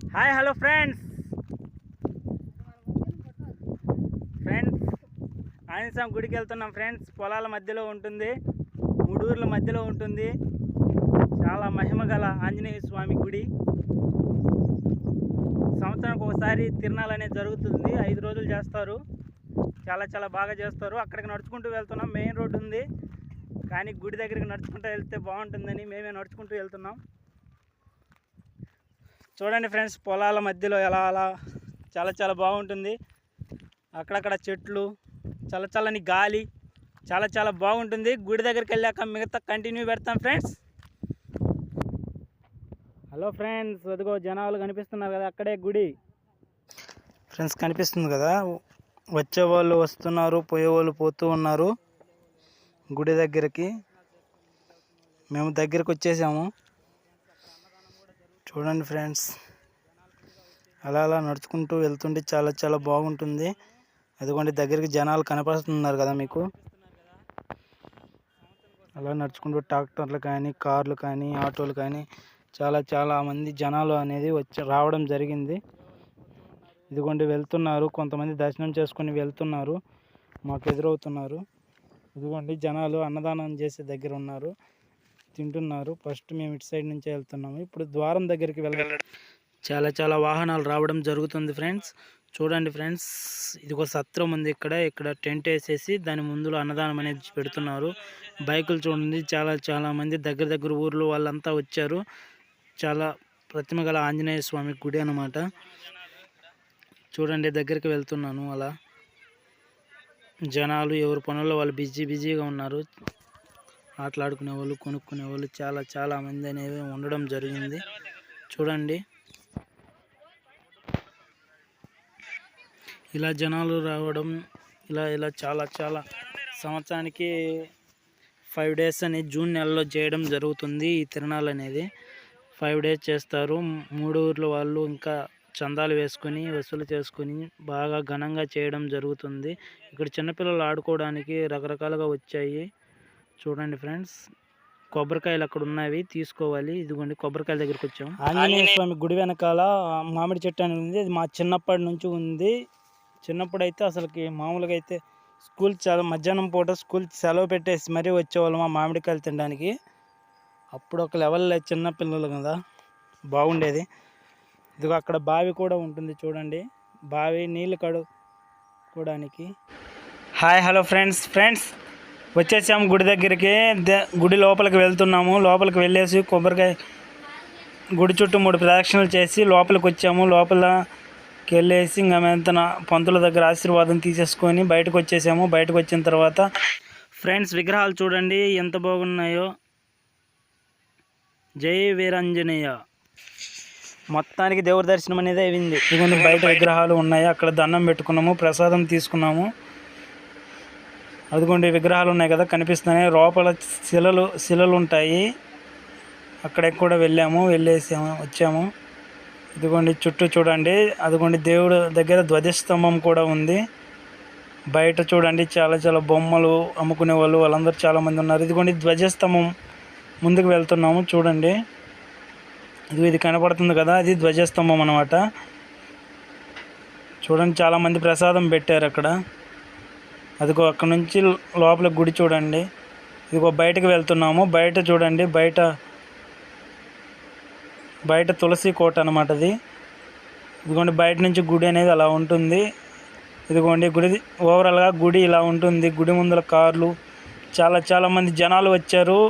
Hi hello friends friends Anjaneyaswamy గుడికి వెళ్తున్నాం friends పొలాల మధ్యలో ఉంటుంది మూడు ఊర్ల మధ్యలో ఉంటుంది. చాలా మహిమ గల ఆంజనేయ స్వామి గుడి. సంవత్సరానికి ఒకసారి తిరణాలు అనేది జరుగుతుంది. ఐదు రోజులు చేస్తారు. చాలా చాలా బాగా చేస్తారు. అక్కడికి నడుచుకుంటూ వెళ్తున్నాం. మెయిన్ రోడ్డు ఉంది. కానీ గుడి దగ్గరికి నడుచుకుంటూ వెళ్తే బాగుంటుందని మేమే నడుచుకుంటూ వెళ్తున్నాం. చూడండి ఫ్రెండ్స్ పొలాల మధ్యలో ఎలా అలా చాలా చాలా బాగుంటుంది. అక్కడక్కడ చెట్లు చల్లచల్లని గాలి చాలా చాలా బాగుంటుంది. గుడి దగ్గరికి వెళ్ళాక మిగతా కంటిన్యూ పెడతాం ఫ్రెండ్స్. హలో ఫ్రెండ్స్ అదిగో జనాలు కనిపిస్తున్నారు కదా అక్కడే గుడి. ఫ్రెండ్స్ కనిపిస్తుంది కదా. వచ్చే వాళ్ళు వస్తున్నారు పోయేవాళ్ళు పోతూ ఉన్నారు గుడి దగ్గరికి. మేము దగ్గరికి వచ్చేసాము. చూడండి ఫ్రెండ్స్. అలా అలా నడుచుకుంటూ వెళ్తుంటే చాలా చాలా బాగుంటుంది. అదిగోండి దగ్గరికి జనాలు కనపడుతున్నారు కదా మీకు. అలా నడుచుకుంటూ ట్రాక్టర్లు కానీ కార్లు కానీ ఆటోలు కానీ చాలా చాలా మంది జనాలు అనేది వచ్చి రావడం జరిగింది. ఇదిగోండి వెళ్తున్నారు. కొంతమంది దర్శనం చేసుకుని వెళ్తున్నారు. మాకు ఎదురవుతున్నారు. ఇదిగోండి జనాలు అన్నదానం చేసే దగ్గర ఉన్నారు. తింటున్నారు. ఫస్ట్ మేము ఇటు సైడ్ నుంచే వెళ్తున్నాము. ఇప్పుడు ద్వారం దగ్గరికి వెళ్ళ చాలా చాలా వాహనాలు రావడం జరుగుతుంది ఫ్రెండ్స్. చూడండి ఫ్రెండ్స్ ఇది ఒక సత్రం ఉంది ఇక్కడ. ఇక్కడ టెంట్ వేసేసి దాని ముందులో అన్నదానం అనేది పెడుతున్నారు. బైకులు చూడండి చాలా చాలా మంది దగ్గర దగ్గర ఊర్లో వాళ్ళంతా వచ్చారు. చాలా ప్రతిమ గల ఆంజనేయ స్వామి గుడి అన్నమాట. చూడండి దగ్గరికి వెళ్తున్నాను అలా. జనాలు ఎవరి పనుల్లో వాళ్ళు బిజీ బిజీగా ఉన్నారు. ఆటలాడుకునే వాళ్ళు కొనుక్కునే వాళ్ళు చాలా చాలా మంది అనేవి ఉండడం జరిగింది. చూడండి. ఇలా జనాలు రావడం ఇలా ఇలా చాలా చాలా సంవత్సరానికి ఫైవ్ డేస్ అని జూన్ నెలలో చేయడం జరుగుతుంది ఈ తిరణాలు అనేది. ఫైవ్ డేస్ చేస్తారు. మూడు ఊర్ల వాళ్ళు ఇంకా చందాలు వేసుకొని వసూలు చేసుకొని బాగా ఘనంగా చేయడం జరుగుతుంది. ఇక్కడ చిన్నపిల్లలు ఆడుకోవడానికి రకరకాలుగా వచ్చాయి. చూడండి ఫ్రెండ్స్. కొబ్బరికాయలు అక్కడ ఉన్నవి తీసుకోవాలి. ఇదిగోండి కొబ్బరికాయల దగ్గరికి వచ్చాం. ఆంజనేయ స్వామి గుడి వెనకాల మామిడి చెట్టు అనేది ఉంది. అది మా చిన్నప్పటి నుంచి ఉంది. చిన్నప్పుడు అయితే అసలుకి మామూలుగా అయితే స్కూల్ చాలా మధ్యాహ్నం పూట స్కూల్ సెలవు పెట్టేసి మరీ వచ్చేవాళ్ళం మా మామిడికాయలు తినడానికి. అప్పుడు ఒక లెవెల్లో చిన్న పిల్లలు కదా. బాగుండేది. ఇదిగో అక్కడ బావి కూడా ఉంటుంది చూడండి. బావి నీళ్ళు కడుక్కోవడానికి. Hi hello friends. ఫ్రెండ్స్ వచ్చేసాము గుడి దగ్గరికి. గుడి లోపలికి వెళ్తున్నాము. లోపలికి వెళ్ళేసి కొబ్బరికాయ గుడి చుట్టూ మూడు ప్రదక్షిణలు చేసి లోపలికి వచ్చాము. లోపలకి వెళ్ళేసి ఇంకా మెంతన పంతుల దగ్గర ఆశీర్వాదం తీసేసుకొని బయటకు వచ్చేసాము. బయటకు వచ్చిన తర్వాత ఫ్రెండ్స్ విగ్రహాలు చూడండి. ఎంత బాగున్నాయో. జై వీరంజనేయ. మొత్తానికి దేవుడి దర్శనం అనేది అయింది. ఇదిగోండి బయట విగ్రహాలు ఉన్నాయి. అక్కడ దండం పెట్టుకున్నాము. ప్రసాదం తీసుకున్నాము. అదిగోండి విగ్రహాలు ఉన్నాయి కదా కనిపిస్తున్నాయి. లోపల శిలలు శిలలు ఉంటాయి అక్కడికి కూడా వెళ్ళాము వెళ్ళేసాము వచ్చాము. ఇదిగోండి చుట్టూ చూడండి. అదిగోండి దేవుడు దగ్గర ధ్వజస్తంభం కూడా ఉంది. బయట చూడండి చాలా చాలా బొమ్మలు అమ్ముకునే వాళ్ళు వాళ్ళందరూ చాలామంది ఉన్నారు. ఇదిగోండి ధ్వజస్తంభం ముందుకు వెళ్తున్నాము చూడండి. ఇది ఇది కనపడుతుంది కదా అది ధ్వజస్తంభం అనమాట చూడండి చాలామంది ప్రసాదం పెట్టారు అక్కడ. అదిగో అక్కడ నుంచి లోపల గుడి చూడండి. ఇదిగో బయటకు వెళ్తున్నాము. బయట చూడండి బయట బయట తులసి కోట అనమాట అది. ఇదిగోండి బయట నుంచి గుడి అనేది అలా ఉంటుంది. ఇదిగోండి గుడి ఓవరాల్గా గుడి ఇలా ఉంటుంది. గుడి ముందల కార్లు చాలా చాలామంది జనాలు వచ్చారు.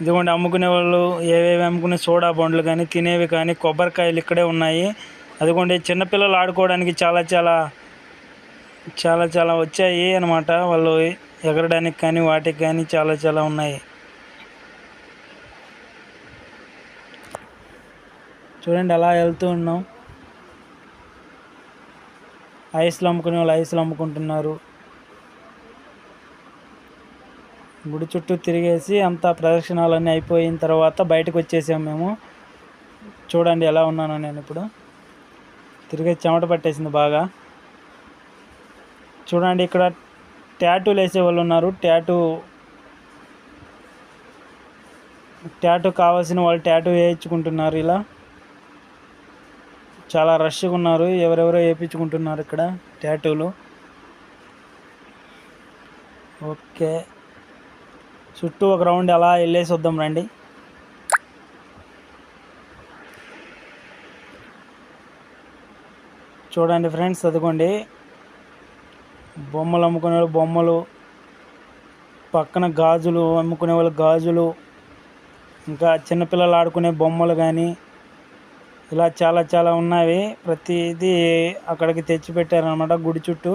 ఇదిగోండి అమ్ముకునే వాళ్ళు ఏవేవి అమ్ముకునే సోడా బండ్లు కానీ తినేవి కానీ కొబ్బరికాయలు ఇక్కడే ఉన్నాయి. అదిగోండి చిన్నపిల్లలు ఆడుకోవడానికి చాలా చాలా చాలా చాలా వచ్చాయి అనమాట వాళ్ళు ఎగరడానికి కానీ వాటికి కానీ చాలా చాలా ఉన్నాయి. చూడండి అలా వెళ్తూ ఉన్నాం. ఐస్లు అమ్ముకునే వాళ్ళు ఐస్లు అమ్ముకుంటున్నారు. గుడి చుట్టూ తిరిగేసి అంతా ప్రదక్షిణాలన్నీ అయిపోయిన తర్వాత బయటకు వచ్చేసాం మేము. చూడండి ఎలా ఉన్నానో నేను ఇప్పుడు. తిరిగే చెమట పట్టేసింది బాగా. చూడండి ఇక్కడ ట్యాటూలు వేసే వాళ్ళు ఉన్నారు. ట్యాటూ ట్యాటూ కావాల్సిన వాళ్ళు ట్యాటూ వేయించుకుంటున్నారు ఇలా. చాలా రష్గా ఉన్నారు. ఎవరెవరో వేయించుకుంటున్నారు ఇక్కడ ట్యాటూలు ఓకే. చుట్టూ ఒక రౌండ్ అలా వెళ్ళేసి వద్దాం రండి. చూడండి ఫ్రెండ్స్ అదిగోండి. బొమ్మలు అమ్ముకునే వాళ్ళు బొమ్మలు పక్కన గాజులు అమ్ముకునే వాళ్ళు గాజులు ఇంకా చిన్నపిల్లలు ఆడుకునే బొమ్మలు కానీ ఇలా చాలా చాలా ఉన్నాయి ప్రతిదీ అక్కడికి తెచ్చిపెట్టారనమాట గుడి చుట్టూ.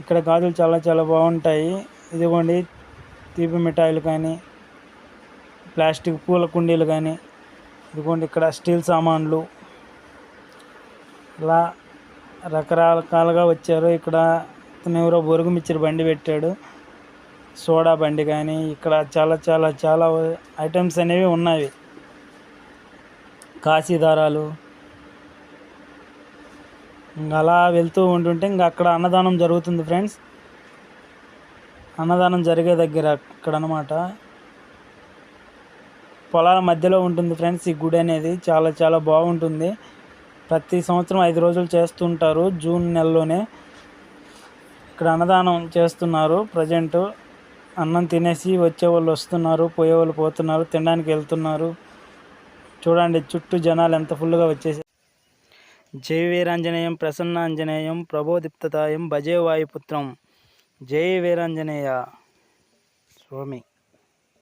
ఇక్కడ గాజులు చాలా చాలా బాగుంటాయి. ఇదిగోండి తీపి మిఠాయిలు కానీ ప్లాస్టిక్ పూల కుండీలు కానీ ఇదిగోండి ఇక్కడ స్టీల్ సామాన్లు ఇలా రకరకాలుగా వచ్చారు. ఇక్కడ ఎవరో బొరుగు మిక్చర్ బండి పెట్టాడు. సోడా బండి కానీ ఇక్కడ చాలా చాలా చాలా ఐటమ్స్ అనేవి ఉన్నాయి. కాశీ దారాలు ఇంకా అలా వెళ్తూ ఉంటుంటే ఇంకా అక్కడ అన్నదానం జరుగుతుంది ఫ్రెండ్స్. అన్నదానం జరిగే దగ్గర అక్కడ అనమాట పొలాల మధ్యలో ఉంటుంది ఫ్రెండ్స్ ఈ గుడి అనేది. చాలా చాలా బాగుంటుంది. ప్రతి సంవత్సరం ఐదు రోజులు చేస్తుంటారు. జూన్ నెలలోనే ఇక్కడ అన్నదానం చేస్తున్నారు. ప్రజెంట్ అన్నం తినేసి వచ్చే వాళ్ళు వస్తున్నారు పోయే వాళ్ళు పోతున్నారు తినడానికి వెళ్తున్నారు. చూడండి చుట్టూ జనాలు ఎంత ఫుల్గా వచ్చేసి జై వీరాంజనేయం ప్రసన్నాంజనేయం ప్రభోదీప్తతాయం భజే వాయుపుత్రం. జై వీరాంజనేయ స్వామి.